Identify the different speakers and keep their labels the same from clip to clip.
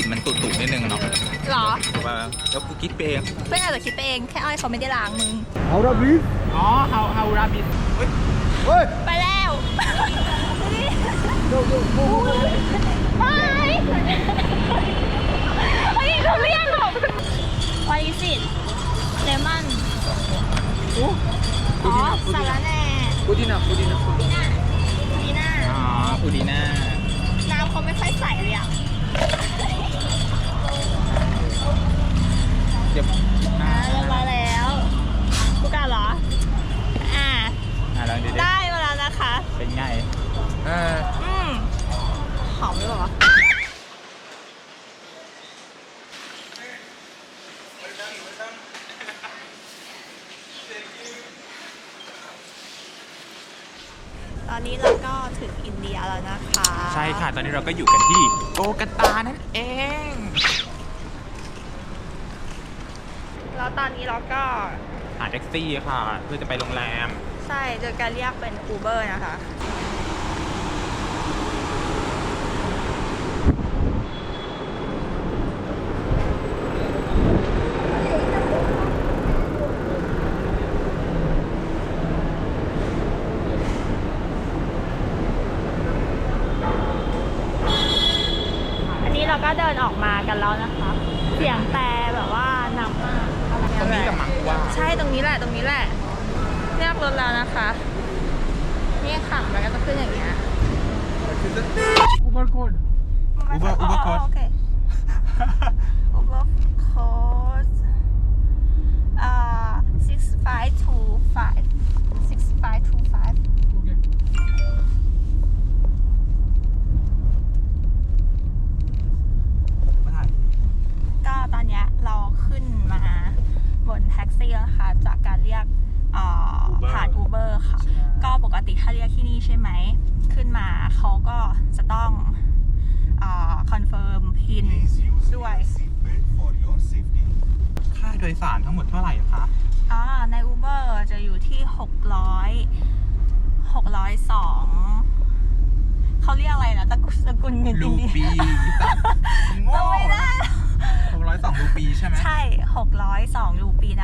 Speaker 1: ลิ่นมันตุ่ๆนิดนึงเนาะ
Speaker 2: หรอ
Speaker 1: แต่ว่าแล้วกูคิดไปเอง
Speaker 2: เพื่อนอาจจะคิดไปเองแค่อ้อยเขาไม่ได้ล้างมึง
Speaker 3: Ahora abrir.
Speaker 1: อ๋อเฮาเฮาราบิน
Speaker 3: ¡Hey!
Speaker 2: ไปแล้ว
Speaker 3: No, no, no, no, no.
Speaker 2: ไม่เฮ้ยเขาเรียกหรอวาลิสิตเลมอนอ๋อสาระแหน่
Speaker 1: ปูดินาปูดินา
Speaker 2: ดีน่าดีน่า
Speaker 1: อ๋อปูดีน่า
Speaker 2: น้ำเขาไม่ค่อยใสเลยอะ
Speaker 1: เดี๋ยว
Speaker 2: อ่าเรียบร้อยแล้วกูกล้าเหรอ อ่า
Speaker 1: อ่าลองดูดิ
Speaker 2: ได้มาแล้วนะคะ
Speaker 1: เป็นไงเออ
Speaker 2: อืมหอมหรือเปล่าวะตอนนี้เราก็ถึงอินเดียแล้วนะคะ
Speaker 1: ใช่ค่ะ ตอนนี้เราก็อยู่กันที่โกกาตานั่นเอง
Speaker 2: แล้วตอนนี้เราก็
Speaker 1: หาแท็กซี่ค่ะ เพื่อจะไปโรงแรม
Speaker 2: ใช่โดยการเรียกเป็น Uber นะคะ कोड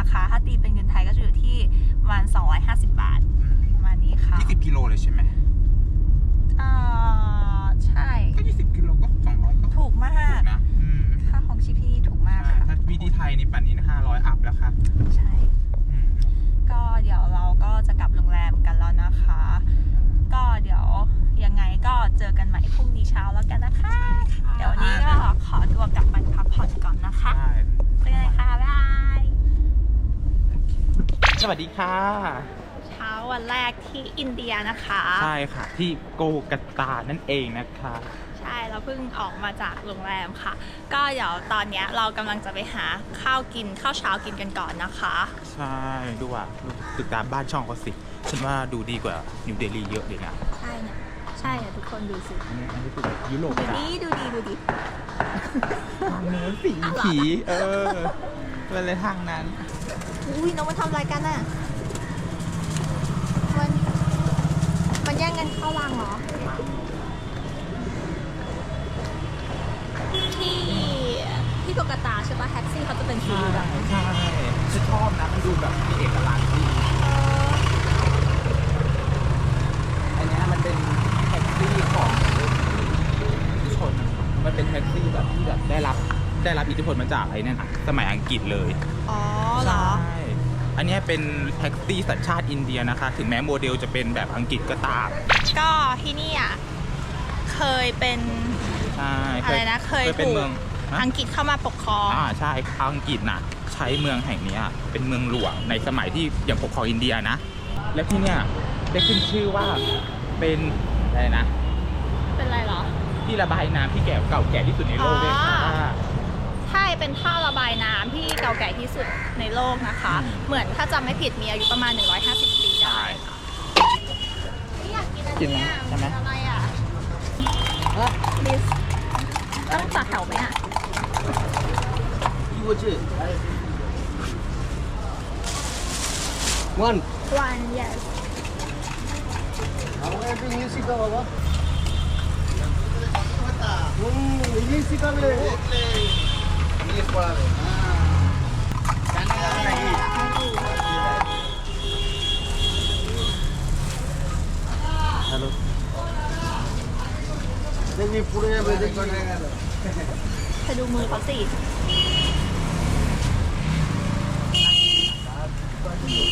Speaker 2: นะคะ ถ้าตีเป็นเงิน
Speaker 1: ไท
Speaker 2: ยก็จะอยู่ที่ประมาณ250 บาทประมาณนี้ค่ะ
Speaker 1: ยี่สิบกิโลเลยใช่ไหม
Speaker 2: อ่าใช่
Speaker 1: ก็ยี่สิบกิโลก็สองร้อยก็
Speaker 2: ถูกมา
Speaker 1: ถู
Speaker 2: ก
Speaker 1: กนะอืม
Speaker 2: ค่าของชีพที่นี่ถูกมาก
Speaker 1: อ่า
Speaker 2: ค่ะ
Speaker 1: ถ้าวิธีไทยนี่ป่านนี้ห้าร้อยอัพแล้วค่ะ
Speaker 2: ใช่
Speaker 1: อืม
Speaker 2: ก็เดี๋ยวเราก็จะกลับโรงแรมกันแล้วนะคะ ก็เดี๋ยวยังไงก็เจอกันใหม่พรุ่งนี้เช้าแล้วกันนะคะ เดี๋ยววันนี้ก็ขอตัวกลับไปพักผ่อนก่อนนะคะ
Speaker 1: ใช่
Speaker 2: เจอกันเลยค่ะบ๊ายบาย
Speaker 1: ส วัสดีค่ะ
Speaker 2: เช้าวันแรกที่อินเดียนะคะ
Speaker 1: ใช่ค่ะ ที่โกกาตานั่นเองนะคะ
Speaker 2: ใช่เราเพิ่งออกมาจากโรงแรมค่ะ ก็เดี๋ยวตอนเนี้ยเรากำลังจะไปหาข้าวกินข้าวเช้ากินกันก่อนนะคะ
Speaker 1: ใช่ดูว่าตึกตามบ้านช่องเขาสิ ฉันว่าดูดีกว่านิวเดลีเยอะเลยนะ
Speaker 2: ใช่เนี่ยใช่เนี่ยทุกคนดูสิ
Speaker 1: อันนี้อันนี้คือแบบยุโรป
Speaker 2: ดู
Speaker 1: นะ
Speaker 2: ดีดูดีดูดี
Speaker 1: ทางโน้นสี
Speaker 2: อ้าวเหรอ
Speaker 1: ผี เออเป็นเลยทางนั้น
Speaker 2: อุ้ยน้องมาทำอะไรกันน่ะมันมันแย่งกันเข้ารังเหรอ ที่ที่โกกาตาใช่ปะแท็กซี่เขาจะเป็นสี
Speaker 1: ใช่
Speaker 2: แบบ
Speaker 1: ใช่ฉันชอบนะมันดูแบบมีเอกลักษณ์ดี
Speaker 2: เออ
Speaker 1: อันเนี้ยมันเป็นแท็กซี่ของอิทธิพลมันเป็นแท็กซี่แบบที่แบบได้รับได้รับอิทธิพลมาจากไอ้นั่นอะสมัยอังกฤษเลย
Speaker 2: อ๋อเหรอ
Speaker 1: ใช่ อันเนี้ยเป็นแท็กซี่สัญชาติอินเดียนะคะ ถึงแม้โมเดลจะเป็นแบบอังกฤษก็ตาม
Speaker 2: ก็ที่นี่อะเคยเป็น
Speaker 1: ใช่
Speaker 2: อะไรนะเคย
Speaker 1: เป็น
Speaker 2: ถูก
Speaker 1: เมืองฮะ
Speaker 2: อังกฤษเข้ามาปกครอง
Speaker 1: อ่าใช่อังกฤษน่ะ ใช้เมืองแห่งเนี้ยเป็นเมืองหลวงในสมัยที่ยังปกครองอินเดียนะ และที่เนี่ยได้ขึ้นชื่อว่าเป็นอะไรนะ
Speaker 2: เป็นไรเหรอ
Speaker 1: ที่ระบายน้ำที่แก่เก่าแก่ที่สุดในโลกด้วยค่ะ
Speaker 2: อ๋อ ใช่เป็นท่อระบายน้ำที่เก่าแก่ที่สุดในโลกนะคะ
Speaker 1: อืม
Speaker 2: เหมือนถ้าจำไม่ผิดมีอายุประมาณ 150 ปีได้
Speaker 1: ใช่
Speaker 2: นี่อยากกินอัน
Speaker 1: กินไหม
Speaker 2: เนี้ย
Speaker 1: ใช่ไหม
Speaker 2: นอะไรอะลิสต้องต่อแถวไหมอะ
Speaker 3: You watch it. One.
Speaker 2: one yes
Speaker 3: How English পড়াবে hello দেখবি
Speaker 2: পুরো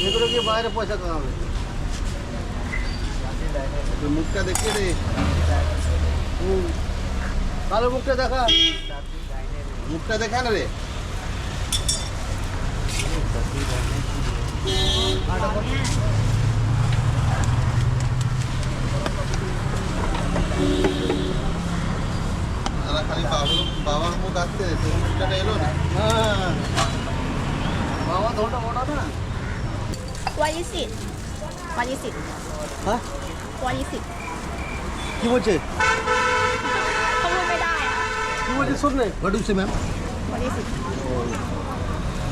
Speaker 3: এগুলো কি বাইরে পয়সা কামাবে মুখটা দেখিয়ে দে কালো মুখটা দেখা মুখটা দেখা না রে। তারা খালি বাবু বাবার মুখ আসছে তোর মুখটা এলো না। হ্যাঁ। বাবা ধোটা ওটা না।
Speaker 2: What is it What is it
Speaker 3: হ্যাঁ?
Speaker 2: What is it
Speaker 3: কি বলছে?
Speaker 2: You
Speaker 3: were this one? What do you say, ma'am?
Speaker 2: What is it?
Speaker 3: Oh,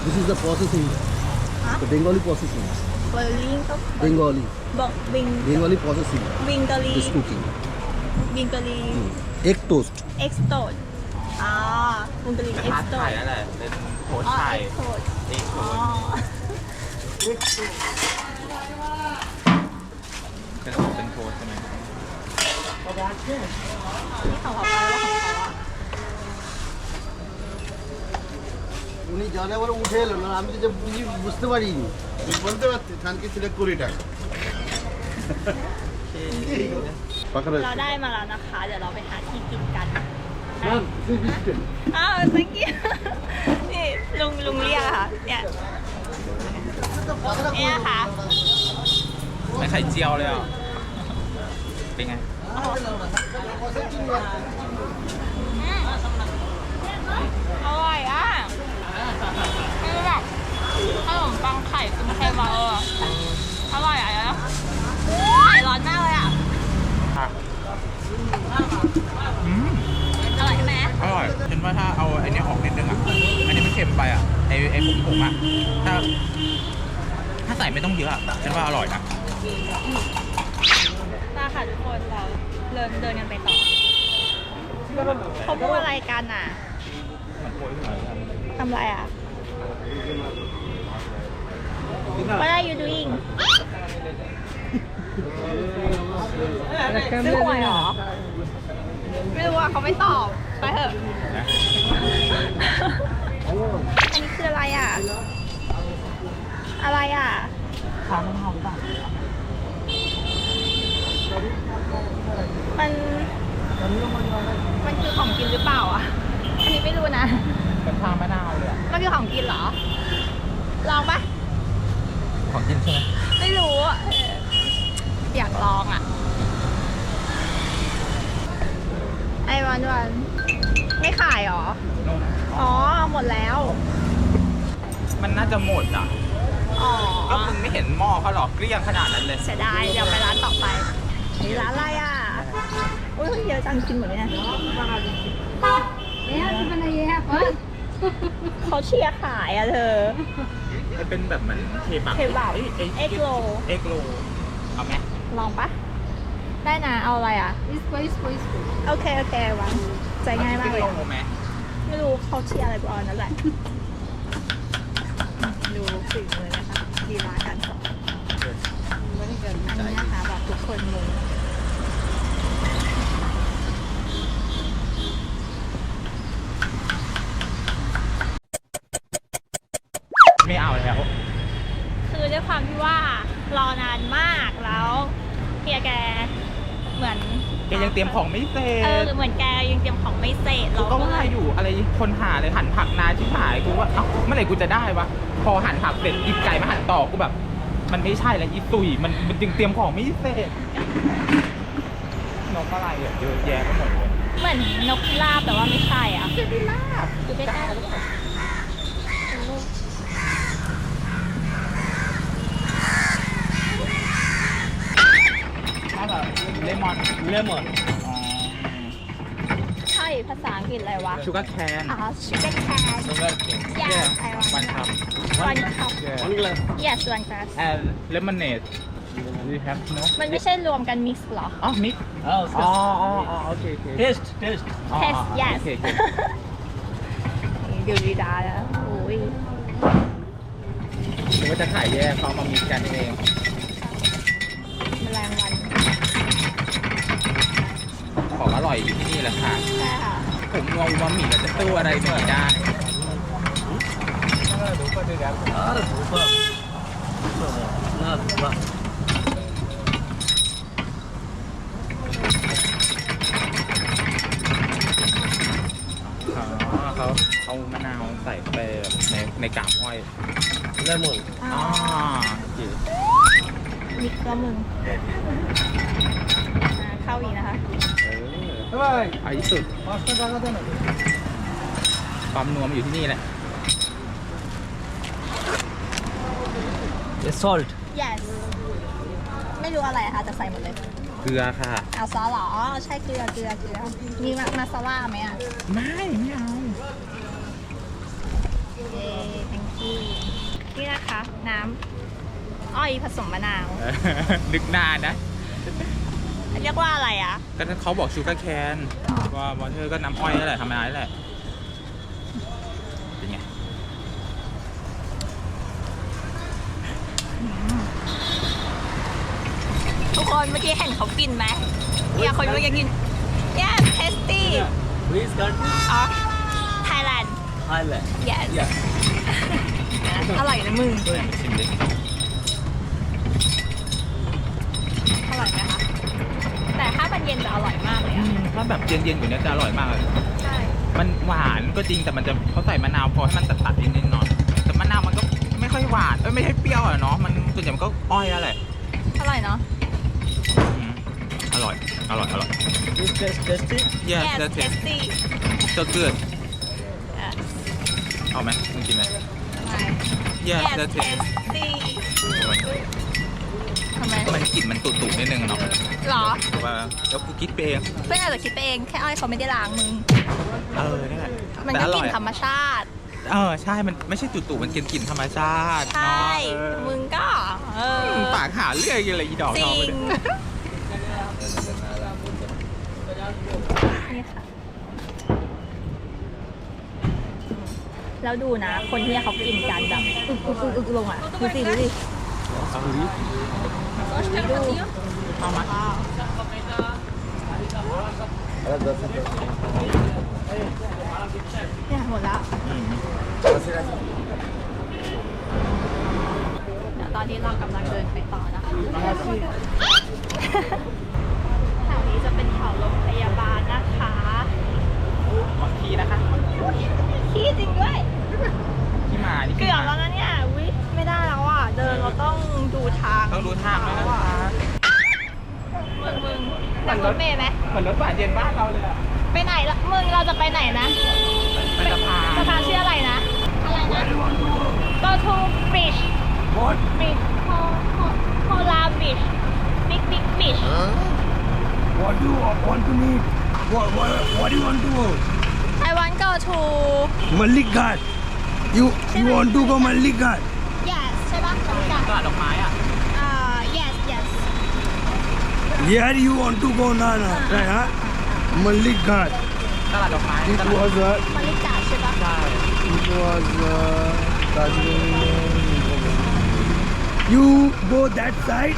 Speaker 3: this is the processing.
Speaker 2: Huh?
Speaker 3: The Bengali processing. Bengali.
Speaker 2: Bengali.
Speaker 3: Bengali processing.
Speaker 2: Bengali.
Speaker 3: This cooking.
Speaker 2: Bengali. Hmm.
Speaker 3: Egg toast.
Speaker 2: Egg toast. Ah, Bengali egg toast. ถ่ายอะ
Speaker 1: ไรเป็นโพสถ่า
Speaker 2: ย egg toast. Egg toast. Egg toast.
Speaker 1: เป็นโพสใช่ไหม
Speaker 2: นี่ของเขาแล้วของเขาอ่ะ
Speaker 3: উনি জানে বলে উঠে এলো না আমি তো যে বুঝি বুঝতে পারিনি তুই বলতে পারছিস খানকে ছিল কুড়ি টাকা পাকড়া
Speaker 2: เราได้มาแล้วนะคะ เดี๋ยวเราไปหาที่กินกัน
Speaker 3: ma'am this biscuit
Speaker 2: อ้าว thank you นี่ลุงลุงเรียกอะค่ะ เนี่ยเนี่ยค่ะ
Speaker 1: ไม่ไข่เจียวเลยอ่ะ เป็นไง
Speaker 2: อืมอร่อย อ กันอะ
Speaker 1: มันโวยขึ้นมาแล้ว
Speaker 2: ทำอะไรอะ What are you doing ซื้อหวยเหรอ ไม่รู้อะเขาไม่ตอบ ไปเถอะ
Speaker 1: นะ
Speaker 2: อันนี้คืออะไรอะ อะไรอะ
Speaker 1: ข้าวมะนาวหรือเปล่า
Speaker 2: มัน มันคือของกินหรือเปล่าอะ อันนี้ไม่รู้นะ
Speaker 1: เป็นข้าวมะนาวเลยอะ
Speaker 2: มันคือของกินเหรอ ลองปะ
Speaker 1: ของกินใช่ไหม
Speaker 2: ไม่รู้อะเอออยากลองอะ ไอวันวันไม่ขายเหรอ อ๋อ หมดแล้ว
Speaker 1: มันน่าจะหมดอะ
Speaker 2: อ๋อ
Speaker 1: ก็มึงไม่เห็นหม้อเขาหรอกเกลี้ยงขนาดนั้นเลย
Speaker 2: เสียดายเดี๋ยวไปร้านต่อไปนี่ร้านอะไรอะ อุ้ยเยอะจังกินหมดเลยนะเขาเชียร์ขายอะเธอ
Speaker 1: มันเป็นแบบเหมือนเคบับ
Speaker 2: เคบับ
Speaker 1: เอ้ย
Speaker 2: เอ็กโร
Speaker 1: เอ็กโรเอาไหม
Speaker 2: ลองปะได้นะเอาอะไรอะโอเค โอเควางใจง่ายมากเลย
Speaker 1: อ
Speaker 2: อะ
Speaker 1: โรไหม
Speaker 2: ไม่รู้เขาเชียร์อะไรกูเอาอันนั่นแหละ ดูฝีมือนะคะลีลาการสอนอันนี้นะคะแบบทุกคนงง
Speaker 1: เตรียมของไม่เสร็
Speaker 2: เออ
Speaker 1: จ
Speaker 2: เหมือนแกยังเตรียมของไม่เสร็จ
Speaker 1: กู
Speaker 2: เรา
Speaker 1: ก็
Speaker 2: ก็
Speaker 1: ว่าอยู่อะไรคนหาเลยหั่นผักนานชิบหายกูว่าเอ้าเมื่อไหร่กูจะได้วะพอหั่นผักเสร็จหยิบไก่มาหั่นต่อกูแบบ มันไม่ใช่แล้วอีตุยมันมันจึงเตรียมของไม่เสร็จนกอะไรอะเยอะแยะไปหมดเลย
Speaker 2: เหมือนนกพิราบแต่ว่าไม่ใช่อะนกพิราบดูใกล้ๆ
Speaker 1: น่าจะเล มอนเลมอน
Speaker 2: ใช่ภาษาอังกฤษอะไรวะ
Speaker 1: ชูการ์แคน
Speaker 2: อ๋อ sugar cane ซูการ์แค
Speaker 1: รง yes I want วัน
Speaker 2: ครับ
Speaker 1: วันครับ
Speaker 2: วัน
Speaker 3: เลย
Speaker 2: yes one glass
Speaker 1: and lemonade you have no
Speaker 2: มันไม่ใช่รวมกันมิ mix หรอ
Speaker 1: อ๋อ
Speaker 4: mix
Speaker 1: อ๋ออ๋ออ๋อโอเคโอเค taste taste
Speaker 2: test yes ดูดีดาแล้วโอ้ย
Speaker 1: ผมว่าจะถ่ายแย่เขามามีกันเอง
Speaker 2: แมลง
Speaker 1: ของอร่อยอยู่ที่นี่แหละค่ะ
Speaker 2: ใช่ค่ะ
Speaker 1: ผมงงว่าหมี่มันจะตู้อะไรไม่ได้อ๋อเขาเอามะนาวใส่ไปแบในในกากอ้อย
Speaker 4: 레몬
Speaker 1: อ๋อโอเค
Speaker 2: นิกแล้มึงอเข้าอีกนะคะ
Speaker 1: ไอ้สุดความนัวมันอยู่ที่นี่แหละ
Speaker 4: ये salt
Speaker 2: yes ไม่รู้อะไรอะค่ะแต่ใส่หมดเลย
Speaker 1: เกลือค่ะ
Speaker 2: เอาซอสเหรออ๋อใช่เกลือเกลือเกลือมีมามาซาล่าไหมอะ
Speaker 1: ไม่ ไม่เอา
Speaker 2: เย้ thank you นี่นะคะ น้ำอ้อยผสมมะนาว
Speaker 1: เออนึกนานนะ
Speaker 2: เรียกว่าอะไรอะ
Speaker 1: ก็เขาบอกชูการ์แคนว่าวอเทอร์ก็น้ำอ้อยนั่นแหละทำอะไรนั่นแหละ เป็นไง
Speaker 2: ทุกคนเมื่อกี้เห็นเขากินไหมเนี่ยคนเมื่อกี้กิน yes tasty
Speaker 4: which country
Speaker 2: อ๋อ Thailand
Speaker 4: Thailand
Speaker 2: yes
Speaker 4: yeah
Speaker 2: อร่อยนะมึง
Speaker 1: เนี่ยชิมดิ
Speaker 2: อร่อยไหมคะ แต่ถ้ามันเย็นจะอร่อยมากเลย
Speaker 1: อื
Speaker 2: อะ
Speaker 1: มถ้าแบบเย็นๆอยู่เนี้ยจะอร่อยมากเลย
Speaker 2: ใช่
Speaker 1: มันหวานก็จริงแต่มันจะเขาใส่มะนาวพอให้มันตัดๆนิดๆหน่อยแต่มะนาวมันก็ไม่ค่อยหวานเอ้ยไม่ใช่เปรี้ยวอะเนาะมันส่วนใหญ่มันก็อ้อยแล้วแหละ
Speaker 2: อร่อยเนาะ
Speaker 1: อืมอร่อยอร่อยอร่อย
Speaker 4: which taste tasty
Speaker 1: yes
Speaker 2: yes
Speaker 1: that's it
Speaker 2: tasty
Speaker 1: so good
Speaker 2: เอ่อ
Speaker 1: เอาไหมมึงกินไหม
Speaker 2: ไม่
Speaker 1: yes
Speaker 2: yes
Speaker 1: that's it
Speaker 2: tasty ทำไม
Speaker 1: มันกลิ่นมันตุ่ๆนิดนึงเนาะ
Speaker 2: หรอ
Speaker 1: แต่ว่าแล้วกูคิดไปเอง
Speaker 2: เพื่อนอาจจะคิดไปเองแค่อ้อยเขาไม่ได้ล้างมึง
Speaker 1: เออนี่แหละ
Speaker 2: มัน
Speaker 1: แต่
Speaker 2: ก็
Speaker 1: อกร่
Speaker 2: ลิ่
Speaker 1: อนย
Speaker 2: ธรรมชาติ
Speaker 1: เออใช่มันไม่ใช่ตุ่ๆมันกินกลิ่นธรรมชาติ
Speaker 2: ใช่
Speaker 1: เนาะเออ
Speaker 2: มึงก็เออ
Speaker 1: มึงปากหาเรื่องอะไรอีดอก
Speaker 2: จ
Speaker 1: ท
Speaker 2: ริ
Speaker 1: อง
Speaker 2: ง
Speaker 1: ไปดิ
Speaker 2: นี่ค่ะ แล้วดูนะ คนที่เขากินกันแบบอึกอึกอึกอึกลงอะ ดูสิดูสิดู
Speaker 1: เอามา
Speaker 2: เนี่ยหมดแล้ว
Speaker 1: อืม
Speaker 2: เดี๋ยวตอนนี้เรากำลังเดินไปต่อนะคะแถวนี้จะเป็นแถวโรงพยาบาลนะคะ
Speaker 1: บางทีนะคะ
Speaker 2: ขี้จริงด้วย
Speaker 1: ที่มานี่
Speaker 2: เกือบแล้วนะ ต้องดูทาง
Speaker 1: ต้องรู้ทางด้วยนะคะ
Speaker 2: มึงมึงนั่งรถเมล์ไหม
Speaker 1: เหมือนรถฝาเย็นบ้านเราเลยอะ
Speaker 2: ไปไหนละมึงเราจะไปไหนนะ
Speaker 1: ไปสะพาน
Speaker 2: สะพานชื่ออะไรนะ อะไรนะ go to beach
Speaker 4: what
Speaker 2: beach Kola beach big big beach
Speaker 4: what do you want to meet what what, what do you want to go
Speaker 2: I want go to
Speaker 4: Malik Ghat you you want to go Malik Ghat
Speaker 1: ลาดดอกไม้อ่ะ
Speaker 2: อ่า yes yes
Speaker 4: here you want to go na na right huh Malik Ghat
Speaker 1: ตลาดดอกไม้
Speaker 3: It
Speaker 1: ตลาด
Speaker 3: was uh,
Speaker 2: มาริกาใช่ปะ
Speaker 1: ใช่
Speaker 3: it was uh, Darjeeling.
Speaker 4: you go that side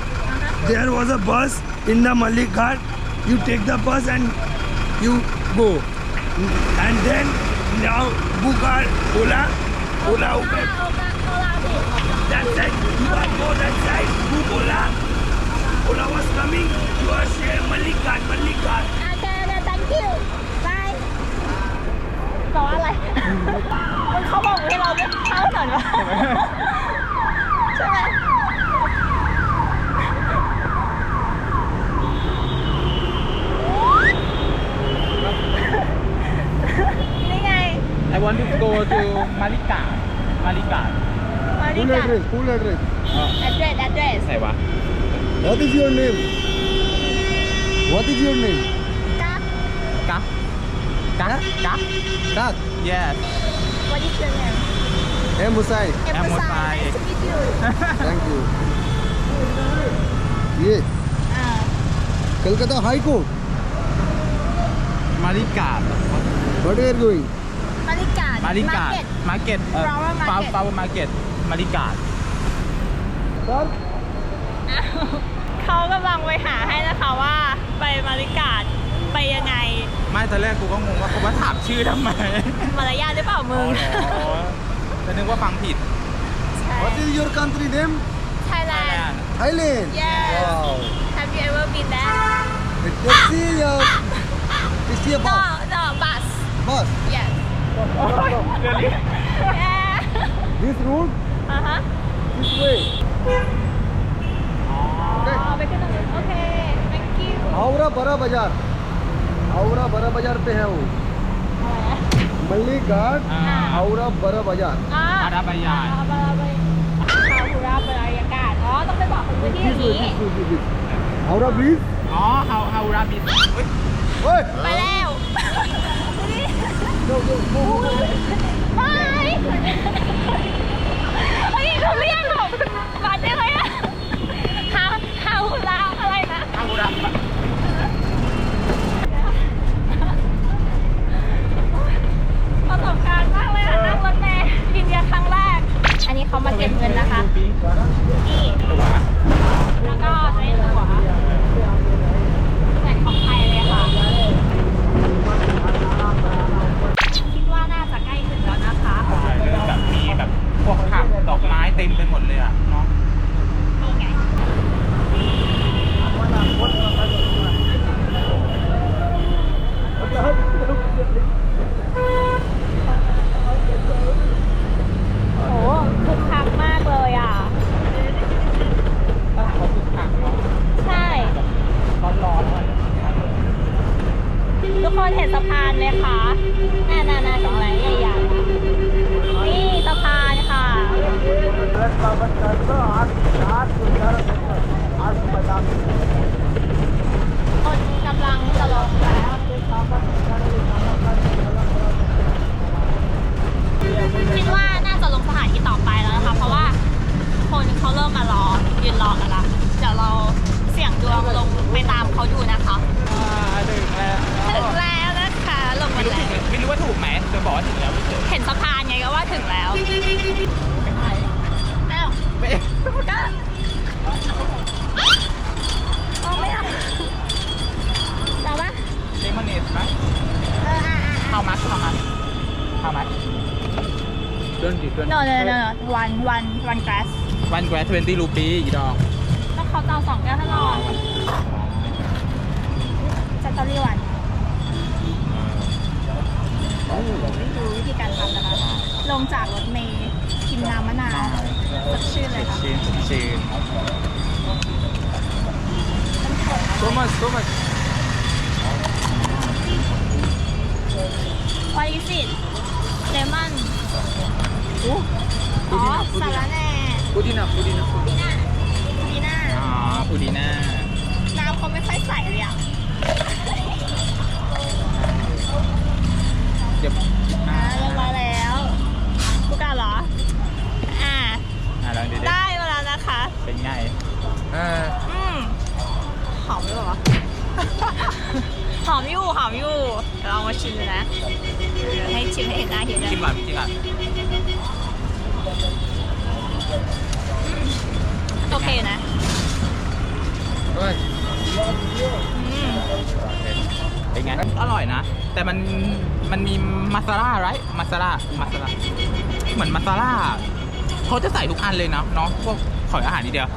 Speaker 4: there was a bus in the Malik Ghat you take the bus and you go and then now book our Ola Ola Uber
Speaker 2: โอกาโอลาบีช
Speaker 4: that side you are go that side book Ola Bola was coming you are say Malik Ghat Malik Ghat
Speaker 2: โอเคโอเค thank you bye บอกว่าอะไรมึงเขาบอกให้เราไม่เข้าหน่อยวะใช่ไหมนี่ไง
Speaker 1: I want to go to มา
Speaker 3: Full
Speaker 2: กา
Speaker 3: address, full address.
Speaker 2: address address
Speaker 1: ไหนวะ
Speaker 3: What is your name? What is your name?
Speaker 2: กั๊ก
Speaker 1: กั๊กกั๊กกั๊ก
Speaker 3: Tak.
Speaker 1: yes
Speaker 2: what is your name
Speaker 3: M. Musai.
Speaker 2: Emphasize
Speaker 1: Emphasize.
Speaker 2: nice to meet you
Speaker 3: Thank you. ये
Speaker 2: อ่า
Speaker 3: Calcutta high court
Speaker 1: มาริกาด
Speaker 3: What are you going?
Speaker 2: มาริกา
Speaker 1: มาริกาด
Speaker 2: Market
Speaker 1: มาร์เก็ต
Speaker 2: Flower market
Speaker 1: ฟาวฟาวมาร์เก็ต มาริกาด
Speaker 3: Sir?
Speaker 2: อ้าวเขากำลังไปหาให้นะคะว่าไปมาริกาดไปยังไง
Speaker 1: ไม่ตอนแรกกูก็งงว่าเขามาถามชื่อทำไม
Speaker 2: มารยาทหรือเปล่ามึง
Speaker 1: อ๋อจะนึกว่าฟังผิด
Speaker 2: ใช่
Speaker 3: What is your country name?
Speaker 2: ไทยแลนด์
Speaker 3: Thailand.
Speaker 2: Yes.
Speaker 3: Wow.
Speaker 2: Have you ever been there
Speaker 3: A taxi or taxi a
Speaker 2: No
Speaker 3: bus?
Speaker 2: no bus
Speaker 3: Bus.
Speaker 2: Yes
Speaker 1: โอ้ยเดี๋ยวนี้
Speaker 2: Yeah
Speaker 3: This route,
Speaker 2: อ่าฮะ
Speaker 3: this way.
Speaker 2: อ๋อไปขึ้นตรงนู้นโอเค thank you
Speaker 3: Howrah Bara Bazar हावड़ा बड़ा बाजार पे है वो
Speaker 2: อะไรอะ
Speaker 3: मल्ली घाट
Speaker 1: อ่า
Speaker 3: हावड़ा बड़ा बाजार
Speaker 2: อ่า
Speaker 1: อาราบายา
Speaker 2: อาราบายาคาฮูราบรายากาศอ๋อ ต้องไปบอกคนพื้นที่อ
Speaker 3: This
Speaker 2: ย่าง
Speaker 3: way,
Speaker 2: นี้
Speaker 3: this way, this way. Howrah bridge
Speaker 1: อ๋อเฮาเฮาราบิสเฮ้ย
Speaker 3: ओए
Speaker 2: ไปแล้ว
Speaker 3: go go go go, go
Speaker 2: ไป เขาเรียกหรอกบัตรได้ไหมอะฮาฮาฮูราอะไรนะ
Speaker 1: ฮารา
Speaker 2: ประสบการณ์มากเลยอะนั่งรถเมล์อินเดียครั้งแรก อันนี้เขามาเก็บเงินนะคะ นี่ แล้วก็ได้ตั๋วแต่ของไทยเลยค่ะ คิดว่าน่าจะใกล้ถึงแล้วนะคะ
Speaker 1: ใช่เลยแบบมีแบบ พวกผักดอกไม้เต็มไปหมดเลยอะเนาะ
Speaker 2: นี่ไง โอ้คึกคักมากเลยอะ
Speaker 1: เขาคือผักเนาะ
Speaker 2: ใช่
Speaker 1: ร้อนๆเลย
Speaker 2: ทุกคนเห็นสะพานไหมคะน่าน่าน่าสองแหลใหญ่ๆอะนี่สะพานค่ะ คนกำลังจะลงแล้วคิดว่าน่าจะลงสถานที่ต่อไปแล้วนะคะ เพราะว่าคนเขาเริ่มมารอยืนรอกันละเดี๋ยวเราเสี่ยงดวงลงไปตามเขาดูนะคะ
Speaker 1: อ่าถึงแล้ว
Speaker 2: ถึงแล้วนะคะลง
Speaker 1: ไม่
Speaker 2: มา
Speaker 1: รู้
Speaker 2: แล้ว
Speaker 1: ถูกไม่รู้ว่าถูกไหมจะบอกว่าถึงแล้วไม่เจอ
Speaker 2: เห็นสะพานไงก็ว่าถึงแล้วอ้าว
Speaker 1: ไม่
Speaker 2: ก็ออกไม่ได้แต่ว่า
Speaker 1: เลมอนเนสไหม
Speaker 2: เอออะอะ
Speaker 1: เข้ามาเข้ามาเข้ามา เดินดิเดิน
Speaker 2: no no no no one one one glass
Speaker 1: วันแกรทเวนตี้รูปีอีดอก
Speaker 2: ก็เขาจะเอาสองแก้วให้เราจัตเตอรี่วันไม่รู้วิธีการทำนะคะ ลงจากรถเมล์กินน้ำมะนาวสดชื่นเลยค่ะ
Speaker 1: ชื่นชื่น so much so much
Speaker 2: What is it lemon
Speaker 1: อู้
Speaker 2: อ๋อสาระแหน่
Speaker 1: ปูดินาปูดินา
Speaker 2: ดีน่าดีน่า
Speaker 1: อ๋อปูดิน่า
Speaker 2: น้ำเขาไม่ค่อยใสเลยอะ
Speaker 1: เดี๋ยว
Speaker 2: อ่าลงมาแล้วผู้การเหรอ อ่า
Speaker 1: อ่าลองดูดิ
Speaker 2: ได้มาแล้วนะคะ
Speaker 1: เป็นไงเออ
Speaker 2: อืมหอมหรือเปล่าวะหอมอยู่หอมอยู่เดี๋ยวลองมาชิมดูนะเดี๋ยวให้ชิมให้เห็นหน้าเห็นเลย
Speaker 1: ชิมก่อนชิมก่อน
Speaker 2: โอ เคนะ
Speaker 1: เฮ้ย
Speaker 2: อืม
Speaker 1: เป็นไงอร่อยนะ แต่มันมันมีมาซาร่าไรมาซาร่ามาซาร่าเหมือนมาซาร่าเขาจะใส่ทุกอันเลยนะเนาะพวกขอยอาหารนิดเดียว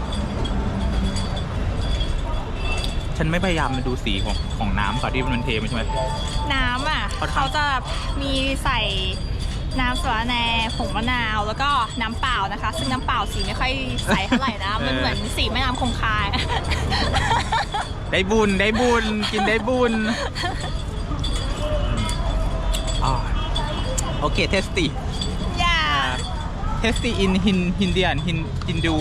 Speaker 1: ฉันไม่พยายามมาดูสีของของน้ำก่อนที่มันเทมันใช่ไหม
Speaker 2: น้ำอะ
Speaker 1: ค่อนข้าง
Speaker 2: เขาจะมีใส่ น้ำสาระแหน่ผงมะนาวแล้วก็น้ำเปล่านะคะ ซึ่งน้ำเปล่าสีไม่ค่อยใสเท่าไหร่นะมันเหมือนสีแม่น้ำคงคา
Speaker 1: ได้บุญได้บุญกินได้บุญอ่าโอเคเทสตี้
Speaker 2: อย่า
Speaker 1: เทสตี้ in hin Hindian hin Hindu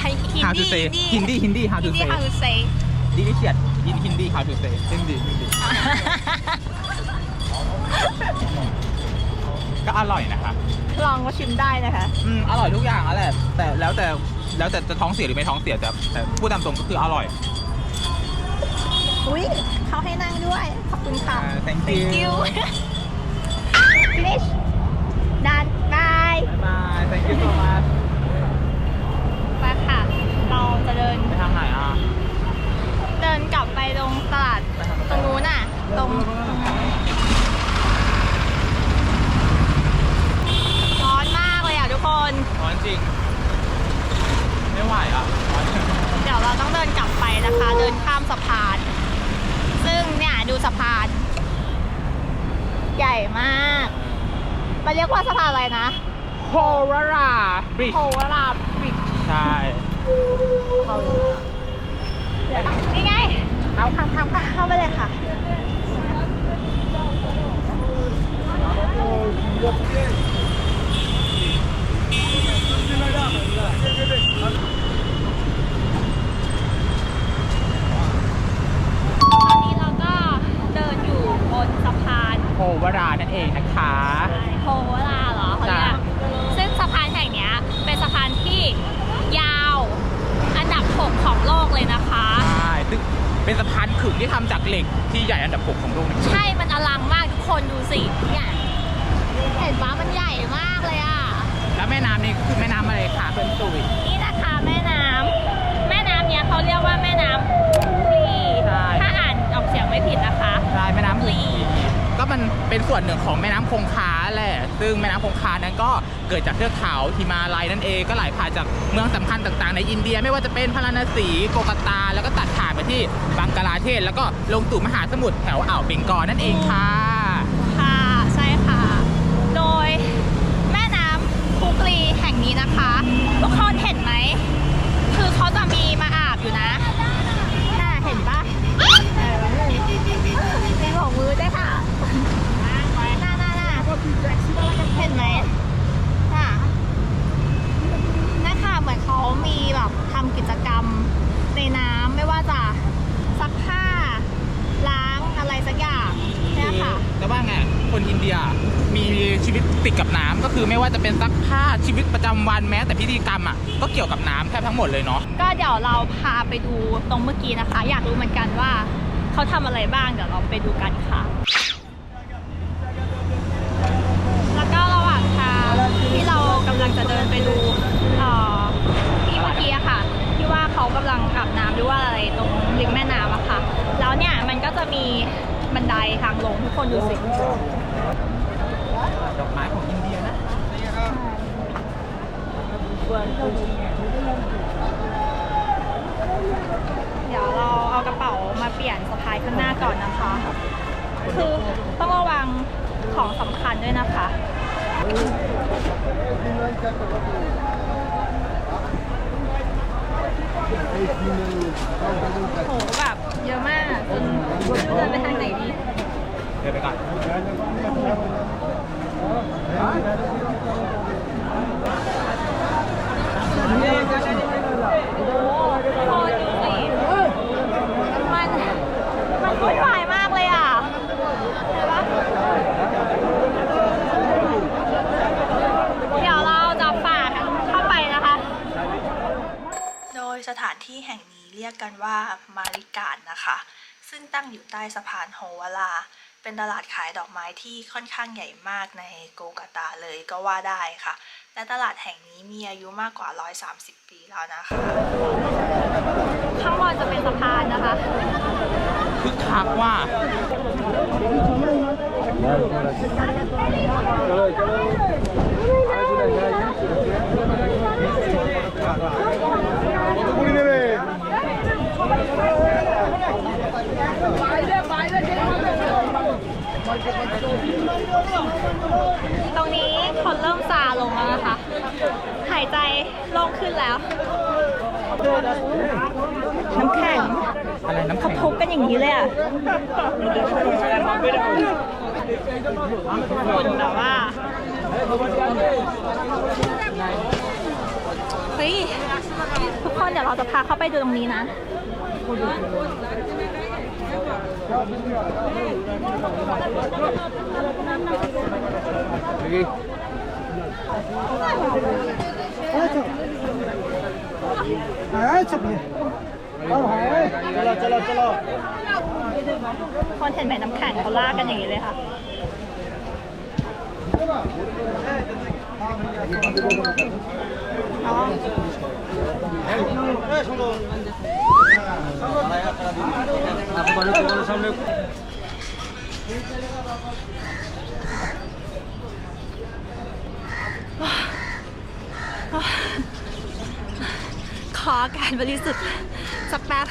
Speaker 2: ให้
Speaker 1: how to say Hindi Hindi how to
Speaker 2: ฮินดี้
Speaker 1: say
Speaker 2: how to say
Speaker 1: delicious in Hindi how to say Hindi Hindi ก็อร่อยนะคะ
Speaker 2: ลองก็ชิมได้นะคะ
Speaker 1: อืมอร่อยทุกอย่างอะแหละ แต่แล้วแต่แล้วแต่จะท้องเสียหรือไม่ท้องเสียแต่แต่พูดตามตรงก็คืออร่อย
Speaker 2: อุ้ยเขาให้นั่งด้วย ขอบคุณค่ะ
Speaker 1: อ่า thank
Speaker 2: thank
Speaker 1: you
Speaker 2: you finish done bye
Speaker 1: บ๊ายบาย thank you so much
Speaker 2: ไปค่ะ เราจะเดิน
Speaker 1: ไปทางไหนอะ
Speaker 2: เดินกลับไปตรงตลาดตรงนู้นน่ะ ตรงร้อนมากเลยอะทุกคน
Speaker 1: ร้อนจริง ไม่ไหวอะร้อน
Speaker 2: เดี๋ยวเราต้องเดินกลับไปนะคะ เดินข้ามสะพาน ซึ่งเนี่ยดูสะพาน ใหญ่มากมันเรียกว่าสะพานอะไรนะ
Speaker 1: โฮวาราบริด
Speaker 2: โฮวาราบริด
Speaker 1: ใช่
Speaker 2: นี่ไง เอาข้ามข้ามข้ามเข้าไปเลยค่ะ ตอนนี้เราก็เดินอยู่บนสะพาน
Speaker 1: โฮวารานั่นเองนะคะ
Speaker 2: โฮวาราเหรอเขาเรียก
Speaker 1: จ้ะ
Speaker 2: ซึ่งสะพานแห่งเนี้ยเป็นสะพานที่ยาวอันดับ 6 ของโลกเลยนะคะ
Speaker 1: ใช่ซึ่งเป็นสะพานขึงที่ทำจากเหล็กที่ใหญ่อันดับ 6 ของโลกนะ
Speaker 2: ใช่ มันอลังมากทุกคนดูสิเนี่ย เพื่
Speaker 1: อนตุย
Speaker 2: นี่นะคะแม่น้ำแม่น้ำเนี้ยเขาเรียกว่าแม่น้ำปลี
Speaker 1: ใช่
Speaker 2: ถ้าอ่านออกเสียงไม่ผิดนะคะ
Speaker 1: ใช่แม่น้ำ
Speaker 2: ปลี
Speaker 1: ก็มันเป็นส่วนหนึ่งของแม่น้ำคงคาแหละ ซึ่งแม่น้ำคงคานั้นก็เกิดจากเทือกเขาฮิมาลัยนั่นเองก็ไหลผ่านจากเมืองสำคัญต่างๆ ในอินเดีย ไม่ว่าจะเป็นพาราณสีโกกาตา แล้วก็ตัดผ่านไปที่บังกลาเทศ แล้วก็ลงสู่มหาสมุทรแถวอ่าวเบงกอลนั่นเองค่ะ
Speaker 2: ค่ะ ใช่ค่ะ โดยแม่น้ำคุกลีแห่ง นะคะ ทุกคนเห็นไหม คือเขาจะมีมาอาบอยู่นะ น่าเห็นปะเออมีของมือได้ค่ะน่าน่าน่าเห็นไหมน่ะนะคะเหมือนเขามีแบบทำกิจกรรมในน้ำไม่ว่าจะซักผ้า ล้างอะไรสักอย่างเนี่ยค่ะ
Speaker 1: แต่ว่าไง คนอินเดียมี ชีวิตติดกับน้ำก็คือไม่ว่าจะเป็นซักผ้าชีวิตประจำวันแม้ แต่พิธีกรรมอะก็เกี่ยวกับน้ำแทบทั้งหมดเลยเนาะ
Speaker 2: ก็เดี๋ยวเราพาไปดูตรงเมื่อกี้นะคะ อยากรู้เหมือนกันว่าเขาทำอะไรบ้างเดี๋ยวเราไปดูกันค่ะ แล้วก็ระหว่างทางที่เรากำลังจะเดินไปดูอ่อที่เมื่อกี้อะค่ะ ที่ว่าเขากำลังอาบน้ำหรือว่าอะไรตรงริมแม่น้ำอะค่ะ แล้วเนี่ยมันก็จะมีบันไดทางลงทุกคนดูสิ
Speaker 1: ดอกไม้ของอินเดียนะ
Speaker 2: เดี๋ยวเราเอากระเป๋ามาเปลี่ยนสะพายข้างหน้าก่อนนะคะ คือต้องระวังของสำคัญด้วยนะคะ โหแบบเยอะมากจนไม่รู้เดินไปทางไหนดี
Speaker 1: เดินไปก่อน
Speaker 2: โอ้โหดูสิมัน มันวุ่นวายมากเลยอะเห็นปะเดี๋ยวเราจะฝ่าเข้าไปนะคะ โดยสถานที่แห่งนี้เรียกกันว่ามาริการนะคะ ซึ่งตั้งอยู่ใต้สะพานโฮวาลา เป็นตลาดขายดอกไม้ที่ค่อนข้างใหญ่มากในโกกาตาเลยก็ว่าได้ค่ะ และตลาดแห่งนี้มีอายุมากกว่า 130 ปีแล้วนะคะ ข้างบนจะเป็นสะพานนะคะ
Speaker 1: คึกคักว่า
Speaker 2: ตรงนี้คนเริ่มซาลงแล้วนะคะ หายใจโล่งขึ้นแล้ว น้ำแข็ง
Speaker 1: อะไรน้ำ
Speaker 2: เขา
Speaker 1: แข็ง
Speaker 2: ทุบกันอย่างนี้เลยอะคนแบบว่า เฮ้ย ทุกคนเดี๋ยวเราจะพาเข้าไปดูตรงนี้นะ
Speaker 3: चलो चलो चलो
Speaker 2: คนเห็นไหมน้ำแข็งเขาลากกันอย่างนี้เลยค่ะ อ๋ อขออากาศบริสุทธิ์สักแป๊บ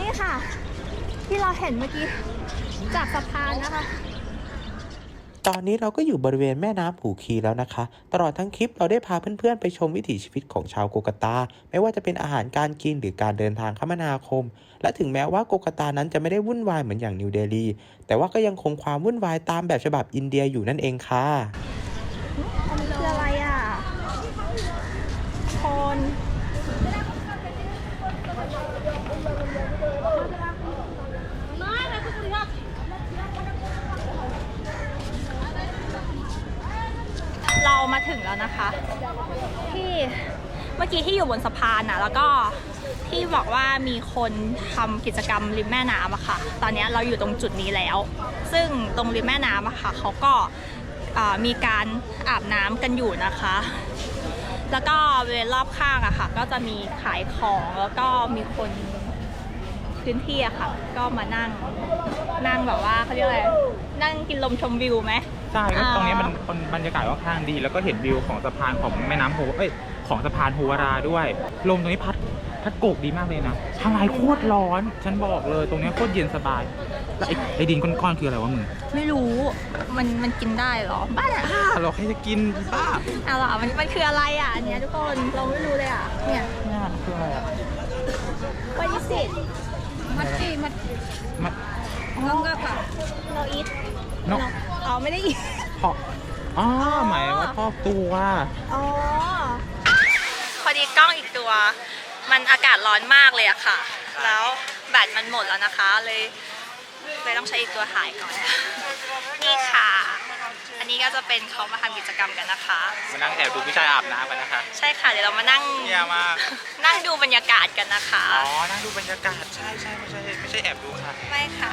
Speaker 2: นี่ค่ะ ที่เราเห็นเมื่อกี้จากสะพานนะคะ
Speaker 5: ตอนนี้เราก็อยู่บริเวณแม่น้ำผูคีแล้วนะคะ ตลอดทั้งคลิปเราได้พาเพื่อนๆ ไปชมวิถีชีวิตของชาวโกกตา ไม่ว่าจะเป็นอาหารการกินหรือการเดินทางคมนาคม และถึงแม้ว่าโกกตานั้นจะไม่ได้วุ่นวายเหมือนอย่างนิวเดลี แต่ว่าก็ยังคงความวุ่นวายตามแบบฉบับอินเดียอยู่นั่นเองค่ะ
Speaker 2: อันนี้คืออะไรอะ คน งแล้วนะคะ ที่เมื่อกี้ที่อยู่บนสะพานนะแล้วก็ที่บอกว่ามีคนทำกิจกรรมริมแม่น้ำอะค่ะ ตอนนี้เราอยู่ตรงจุดนี้แล้ว ซึ่งตรงริมแม่น้ำอะค่ะเขาก็มีการอาบน้ำกันอยู่นะคะ แล้วก็บริเวณรอบข้างอะค่ะ ก็จะมีขายของแล้วก็มีคนพื้นที่อะค่ะ ก็มานั่งนั่งแบบว่าเขาเรียกอะไรนั่งกินลมชมวิวไหม
Speaker 1: ใช่ก็
Speaker 2: อ่า
Speaker 1: ตรงนี้มันมันบรรยากาศค่อนข้างดี แล้วก็เห็นวิวของสะพานของแม่น้ำโฮเอ้ยของสะพานโฮวาราด้วย ลมตรงนี้พัดพัดโกกดีมากเลยนะทางไลโคตรร้อน ฉันบอกเลยตรงนี้โคตรเย็นสบายแล้วไอ้ไอ้ดินก้อนๆคืออะไรวะมึง
Speaker 2: ไม่รู้มันมันกินได้เหรอบ้าอะ
Speaker 1: บ้าเราใครจะกินบ้า
Speaker 2: เอาล่ะมันมันคืออะไรอะอันเนี้ยทุกคนเราไม่รู้เลยอะเนี่ย
Speaker 1: เนี่ยคืออะไรอะ
Speaker 2: What is it มัดจีมัด
Speaker 1: มัน
Speaker 2: น้องก็ค่ะ no eat
Speaker 1: นก
Speaker 2: อ๋อไม่ได้ eat
Speaker 1: เพาะอ๋อหมายว่าครอบตัว
Speaker 2: อ๋อ พอดีกล้องอีกตัว มันอากาศร้อนมากเลยอะค่ะ แล้วแบตมันหมดแล้วนะคะ เลยเลยต้องใช้อีกตัวถ่ายก่อน นี่ค่ะ อันนี้ก็จะเป็นเขามาทำกิจกรรมกันนะคะ
Speaker 1: มานั่งแอบดูผู้ชายอาบน้ำกันนะคะ
Speaker 2: ใช่ค่ะ เดี๋ยวเรามานั่ง
Speaker 1: เยี่ยมมาก
Speaker 2: นั่งดูบรรยากาศกันนะคะ
Speaker 1: อ๋อ นั่งดูบรรยากาศ ใช่ใช่ไม่ใช่ไม่ใช่แอบดูค่ะ
Speaker 2: ไม่ค่ะ